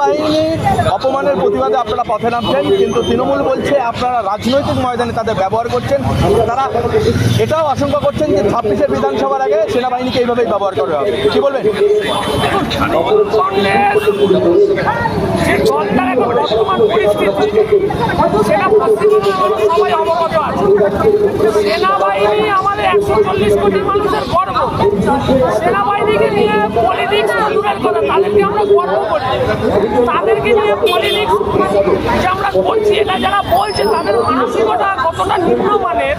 সেনাবাহিনীর অপমানের প্রতিবাদে আপনারা পথে নামছেন, কিন্তু তৃণমূল বলছে আপনারা রাজনৈতিক ময়দানে তাদের ব্যবহার করছেন। তারা এটাও আশঙ্কা করছেন যে ছাব্বিশের বিধানসভার আগে সেনাবাহিনীকে এইভাবেই ব্যবহার করা হবে। কি বলবেন? সেনাবাহিনী আমাদের একশো চল্লিশ কোটি মানুষের গর্ব। সেনাবাহিনীকে নিয়ে পলিটিক্স দূরের কথা তাদেরকে আমরা গর্ব করি। তাদেরকে নিয়ে পলিটিক্স যে আমরা করছি, এটা যারা বলছে, তাদের মানসিকতা কতটা নিম্নমানের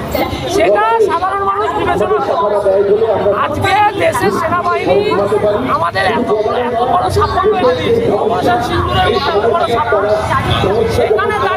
সেটা সাধারণ মানুষ বিবেচনা করে আজকে দেশের সেনাবাহিনী আমাদের এত বড় সাফল্য এনে দিয়েছে। বড় সাফল্য। সেখানে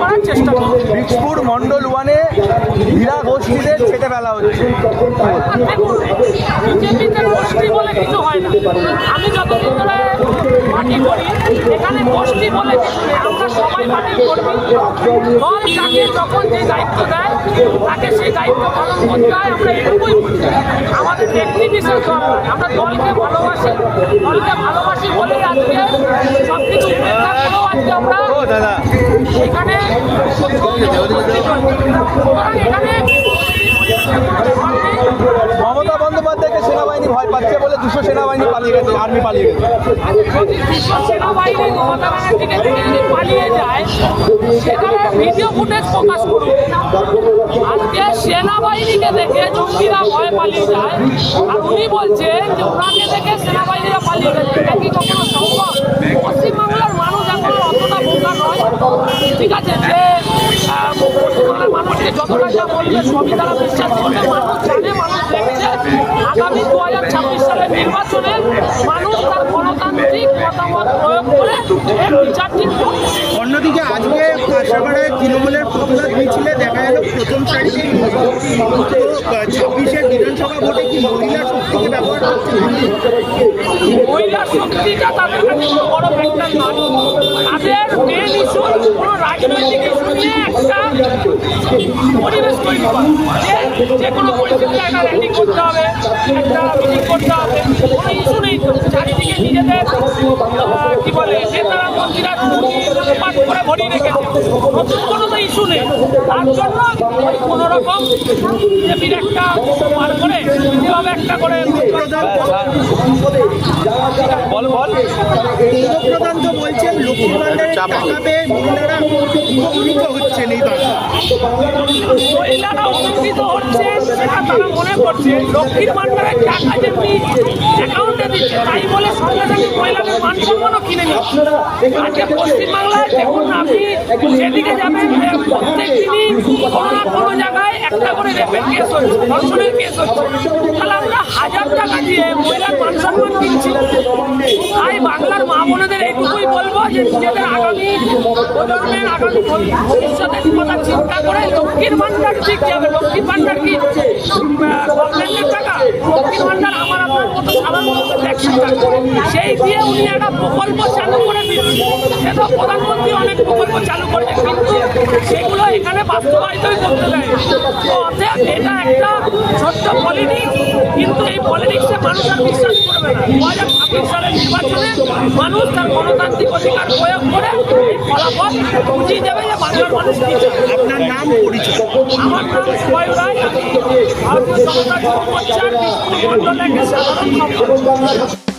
মানে চেষ্টা করছে বীজপুর মন্ডল ওয়ানে হীরা গোষ্ঠীদের ছেটে ফেলা হচ্ছে। দেখুন, বিজেপিতে গোষ্ঠী বলে কিছু হয় না। আমি যতদিন ধরে পার্টি করি। এখানে গোষ্ঠী বলে আমরা সবাই পার্টি কর্মী দল যাকে যখন যে দায়িত্ব দেয় তাকে সেই দায়িত্ব পালন করতে হয়। আমরা এটুকুই আমাদের ব্যক্তি বিশেষ আমরা দলকে ভালোবাসি। দলকে ভালোবাসি বলেই আজকে সব কিছু উপেক্ষা করেও আজকে আমরা এখানে এখানে বন্দ্যোপাধ্যায়কে সেনাবাহিনী ভয় পাচ্ছে বলে দুশো সেনাবাহিনী পালিয়ে গেছে, আর্মি পালিয়ে গেছে। পালিয়ে যায় সেখানে ফুটেজ প্রকাশ করুন আজকে সেনাবাহিনীকে দেখে জঙ্গিরা ভয় পালিয়ে যায় আর উনি বলছেন যে ওনাকে দেখে সেনাবাহিনীরা পালিয়ে গেছে সম্ভব পশ্চিমবাংলার মানুষ এখন অতটা বোকা নয় ঠিক আছে মানুষকে যতটা বলবে সবই তারা বিশ্বাস করবে। মানুষ জানে মানুষ দেখছে আগামী দু হাজার ছাব্বিশ নির্বাচনে মানুষ তার গণতান্ত্রিক মতামত প্রয়োগ করে এর বিচার ঠিক অন্যদিকে আজকে কাঁচরাপাড়ায় তৃণমূলের প্রতিবাদ মিছিলে দেখা গেল প্রথম সারিতে ছাব্বিশের বিধানসভা ভোটে কি মহিলা শক্তিকে ব্যবহার করছে? মহিলা শক্তিটা তাদের কাছে কোনো বড় ফ্যাক্টর নয়। তাদের মেন ইস্যু কোনো রাজনৈতিক ইস্যু নিয়ে একটা পরিবেশ তৈরি করা। যে যে কোনো পরিস্থিতিতে একটা র্যালি করতে হবে একটা মিটিং করতে হবে। কোনো ইস্যু নেই তো। চারিদিকে নিজেদের আহ, বলে নেতারা মন্ত্রীরা পাঠ করে ভরিয়ে রেখেছে। নতুন কোনো তো ইস্যু নেই। তার জন্য কোনো রকম বিজেপির একটা পার করে যেভাবে একটা করে বল বল। প্রধান তো বলছেন লক্ষ্মীর ভান্ডারের টাকা পেয়ে মহিলারা উপকৃত হচ্ছেন এই বাংলা মহিলারা উপকৃত হচ্ছে সেটা তারা মনে করছে, লক্ষ্মীর ভান্ডারের টাকা অ্যাকাউন্টে দিচ্ছে, তাই বলে সঙ্গে সঙ্গে মহিলাদের মান কিনে নিচ্ছে। আজকে পশ্চিমবাংলায় দেখুন, আপনি যেদিকে যাবেন কোনো না কোনো জায়গায় একটা করে রেপের কেস হচ্ছে, ধর্ষণের কেস হচ্ছে। তাহলে আমরা হাজার টাকা দিয়ে মহিলার মান সম্মান কিনছি। তাই বাংলার মা বোনেদের নিজেদের ঠিক আমার আপনার সেই দিয়ে উনি একটা প্রকল্প চালু করে দিচ্ছেন সে প্রধানমন্ত্রী অনেক প্রকল্প চালু করেছে, কিন্তু সেগুলো এখানে বাস্তবায়িতই করতে দেয়। অতএব এটা একটা ছোট্ট পলিটিক্স কিন্তু এই পলিটিক্সে মানুষ আর বিশ্বাস করবে না। দু হাজার ছাব্বিশ সালের নির্বাচনে মানুষ তার গণতান্ত্রিক অধিকার প্রয়োগ আপনার নাম পরিচয়? আমার নাম সুবায়ু রায় ভারতীয় জনতা যুব মোর্চার সাধারণ